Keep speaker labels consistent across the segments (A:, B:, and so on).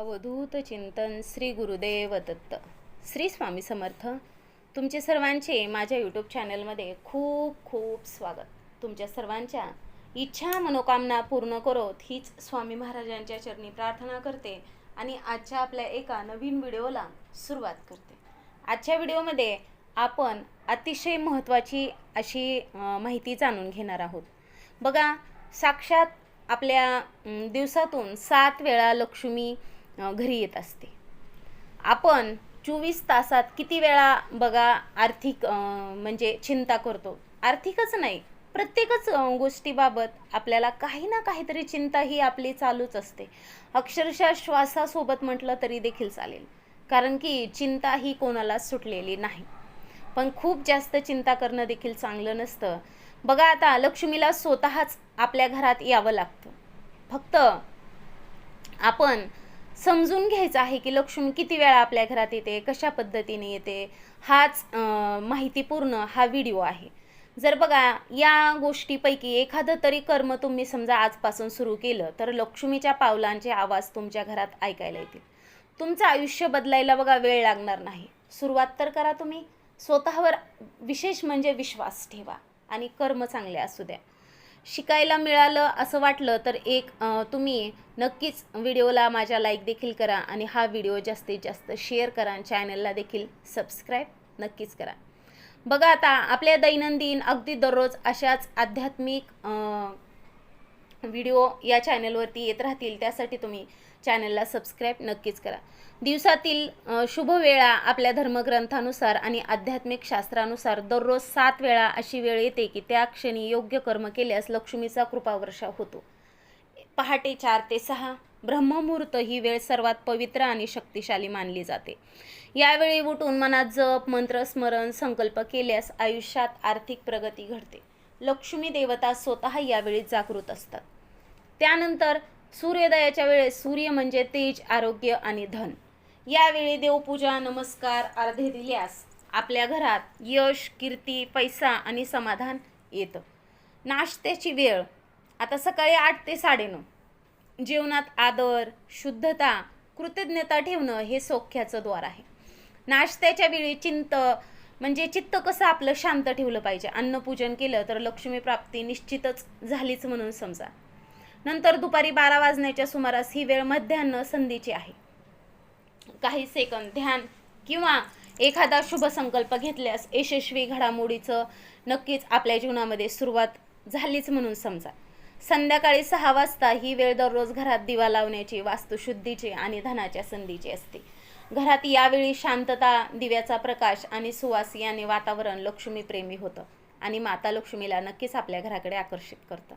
A: अवधूत चिंतन श्री गुरुदेव दत्त. श्री स्वामी समर्थ. तुमचे सर्वांचे माझ्या यूट्यूब चॅनलमध्ये खूप खूप स्वागत. तुमच्या सर्वांच्या इच्छा मनोकामना पूर्ण करोत हीच स्वामी महाराजांच्या चरणी प्रार्थना करते आणि आजच्या आपल्या एका नवीन व्हिडिओला सुरुवात करते. आजच्या व्हिडिओमध्ये आपण अतिशय महत्त्वाची अशी माहिती जाणून घेणार आहोत. बघा साक्षात आपल्या दिवसातून सात वेळा लक्ष्मी घरी येत असते. आपण चोवीस तासात किती वेळा बघा आर्थिक म्हणजे चिंता करतो? आर्थिकच नाही प्रत्येकच गोष्टीबाबत आपल्याला काही ना काहीतरी चिंता ही आपली चालूच असते. अक्षरशः श्वासासोबत म्हटलं तरी देखील चालेल. कारण की चिंता ही कोणाला सुटलेली नाही. पण खूप जास्त चिंता करणं देखील चांगलं नसतं. बघा आता लक्ष्मीला स्वतःच आपल्या घरात यावं लागतं. फक्त आपण समजून घ्यायचं आहे की लक्ष्मी किती वेळा आपल्या घरात येते कशा पद्धतीने येते हाच माहितीपूर्ण हा व्हिडिओ आहे. जर बघा या गोष्टीपैकी एखादं तरी कर्म तुम्ही समजा आजपासून सुरू केलं तर लक्ष्मीच्या पावलांचे आवाज तुमच्या घरात ऐकायला येतील. तुमचं आयुष्य बदलायला बघा वेळ लागणार नाही. सुरुवात तर करा तुम्ही. स्वतःवर विशेष म्हणजे विश्वास ठेवा आणि कर्म चांगले असू द्या. शिकायला मिळालं असं वाटलं तर एक तुम्ही नक्कीच व्हिडिओला माझ्या लाईक देखील करा आणि हा व्हिडिओ जास्तीत जास्त शेअर करा चॅनलला देखील सबस्क्राईब नक्कीच करा. बघा आता आपल्या दैनंदिन अगदी दररोज अशाच आध्यात्मिक व्हिडिओ या चॅनलवरती येत राहतील त्यासाठी तुम्ही चॅनलला सबस्क्राईब नक्कीच करा. दिवसातील शुभ वेळा आपल्या धर्मग्रंथानुसार आणि आध्यात्मिक शास्त्रानुसार दररोज सात वेळा अशी वेळ येते की त्या क्षणी योग्य कर्म केल्यास लक्ष्मीचा कृपावर्षा होतो. पहाटे चार ते सहा ब्रह्ममुहूर्त ही वेळ सर्वात पवित्र आणि शक्तिशाली मानली जाते. यावेळी उठून मनात जप मंत्र स्मरण संकल्प केल्यास आयुष्यात आर्थिक प्रगती घडते. लक्ष्मी देवता स्वतः यावेळी जागृत असतात. त्यानंतर सूर्योदयाच्या वेळेस सूर्य म्हणजे तेज आरोग्य आणि धन. यावेळी देवपूजा नमस्कार अर्धे दिल्यास आपल्या घरात यश कीर्ती पैसा आणि समाधान येतं. नाश्त्याची वेळ आता सकाळी आठ ते साडेनऊ. जेवणात आदर शुद्धता कृतज्ञता ठेवणं हे सौख्याचं द्वार आहे. नाश्त्याच्या वेळी चिंत म्हणजे चित्त कसं आपलं शांत ठेवलं पाहिजे? अन्नपूजन केलं तर लक्ष्मी प्राप्ती निश्चितच झालीच म्हणून समजा. नंतर दुपारी बारा वाजण्याच्या सुमारास ही वेळ मध्यान्ह संधीची आहे. काही सेकंद ध्यान किंवा एखादा शुभ संकल्प घेतल्यास यशस्वी घडामोडीचं नक्कीच आपल्या जीवनामध्ये सुरुवात झालीच म्हणून समजा. संध्याकाळी सहा वाजता ही वेळ दररोज घरात दिवा लावण्याची वास्तुशुद्धीची आणि धनाच्या संधीची असते. घरात यावेळी शांतता दिव्याचा प्रकाश आणि सुवास याने वातावरण लक्ष्मीप्रेमी होतं आणि माता लक्ष्मीला नक्कीच आपल्या घराकडे आकर्षित करतं.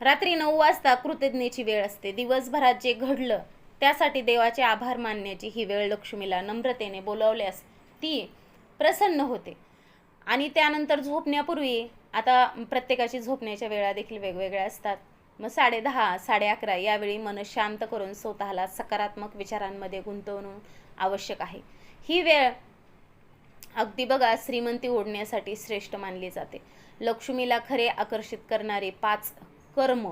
A: रात्री नऊ वाजता कृतज्ञतेची वेळ असते. दिवसभरात जे घडलं त्यासाठी देवाचे आभार मानण्याची ही वेळ लक्ष्मीला नम्रतेने बोलावल्यास ती प्रसन्न होते. आणि त्यानंतर झोपण्यापूर्वी आता प्रत्येकाची झोपण्याच्या वेळा देखील वेगवेगळ्या असतात. मग साडे दहा साडे अकरा यावेळी मन शांत करून स्वतःला सकारात्मक विचारांमध्ये गुंतवणून आवश्यक आहे. ही वेळ अगदी बघा श्रीमंती ओढण्यासाठी श्रेष्ठ मानली जाते. लक्ष्मीला खरे आकर्षित करणारे पाच कर्म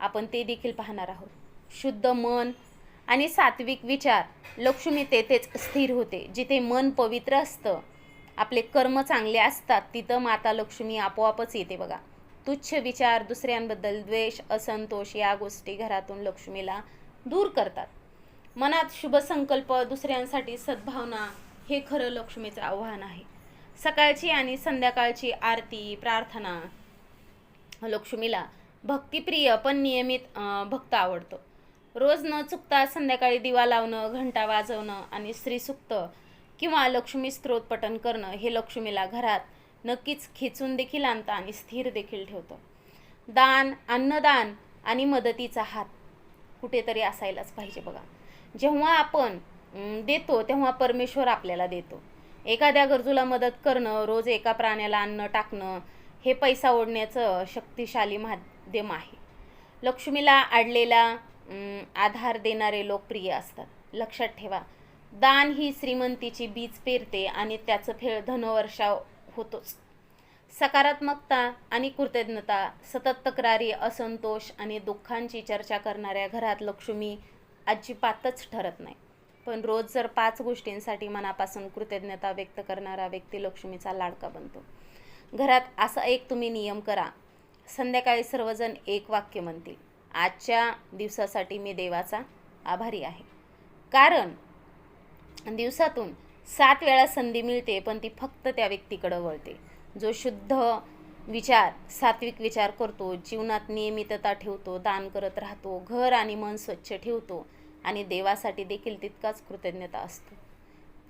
A: आपण ते देखील पाहणार आहोत. शुद्ध मन आणि सात्विक विचार. लक्ष्मी तेथेच स्थिर होते. जिथे मन पवित्र असतं आपले कर्म चांगले असतात तिथं माता लक्ष्मी आपोआपच येते बघा. तुच्छ विचार दुसऱ्यांबद्दल द्वेष असंतोष या गोष्टी घरातून लक्ष्मीला दूर करतात. मनात शुभ संकल्प दुसऱ्यांसाठी सद्भावना हे खरं लक्ष्मीचं आव्हान आहे. सकाळची आणि संध्याकाळची आरती प्रार्थना लक्ष्मीला भक्तिप्रिय पण नियमित भक्त आवडतो. रोज न चुकता संध्याकाळी दिवा लावणं घंटा वाजवणं आणि स्त्रीसुक्त किंवा लक्ष्मी स्त्रोत पठण करणं हे लक्ष्मीला घरात नक्कीच खेचून देखील आणतं आणि स्थिर देखील ठेवतं. दान अन्नदान आणि मदतीचा हात कुठेतरी असायलाच पाहिजे बघा. जेव्हा आपण देतो तेव्हा परमेश्वर आपल्याला देतो. एखाद्या गरजूला मदत करणं रोज एका प्राण्याला अन्न टाकणं हे पैसा ओढण्याचं शक्तिशाली माध्यम आहे. लक्ष्मीला आडलेला आधार देणारे लोकप्रिय असतात. लक्षात ठेवा दान ही श्रीमंतीची बीज पेरते आणि त्याचं फेळ धनवर्षा होतोच. सकारात्मकता आणि कृतज्ञता सतत तक्रारी असंतोष आणि दुःखांची चर्चा करणाऱ्या घरात लक्ष्मी अजिबातच ठरत नाही. पण रोज जर पाच गोष्टींसाठी मनापासून कृतज्ञता व्यक्त करणारा व्यक्ती लक्ष्मीचा लाडका बनतो. घरात असा एक तुम्ही नियम करा संध्याकाळी सर्वजण एक वाक्य म्हणतील आजच्या दिवसासाठी मी देवाचा आभारी आहे. कारण दिवसातून सात वेळा संधी मिळते पण ती फक्त त्या व्यक्तीकडं वळते. जो शुद्ध विचार सात्विक विचार करतो जीवनात नियमितता ठेवतो दान करत राहतो घर आणि मन स्वच्छ ठेवतो आणि देवासाठी देखील तितकाच कृतज्ञता असतो.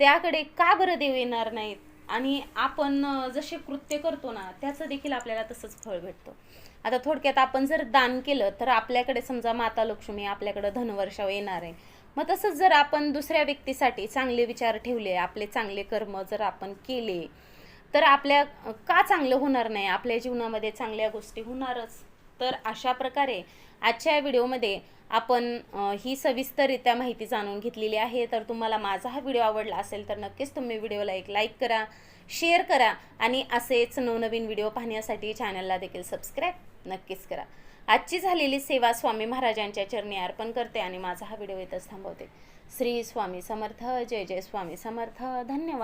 A: त्याकडे का बरं देव येणार नाहीत? आणि आपण जसे कृत्य करतो ना त्याचं देखील आपल्याला तसंच फळ भेटतं. आता थोडक्यात आपण जर दान केलं तर आपल्याकडे समजा माता लक्ष्मी आपल्याकडं धनवर्षाव येणार आहे. मग तसंच जर आपण दुसऱ्या व्यक्तीसाठी चांगले विचार ठेवले आपले चांगले कर्म जर आपण केले तर आपल्या का चांगलं होणार नाही? आपल्या जीवनामध्ये चांगल्या गोष्टी होणारच. तर अशा प्रकारे आजच्या या व्हिडिओमध्ये आपण ही सविस्तररित्या माहिती जाणून घेतलेली आहे. तर तुम्हाला माझा हा व्हिडिओ आवडला असेल तर नक्कीच तुम्ही व्हिडिओला एक लाईक करा शेअर करा आणि असेच नवनवीन व्हिडिओ पाहण्यासाठी चॅनलला देखील सबस्क्राईब नक्कीच करा. आजची झालेली सेवा स्वामी महाराजांच्या चरणी अर्पण करते आणि माझा हा व्हिडिओ इथंच थांबवते. श्री स्वामी समर्थ जय जय स्वामी समर्थ. धन्यवाद.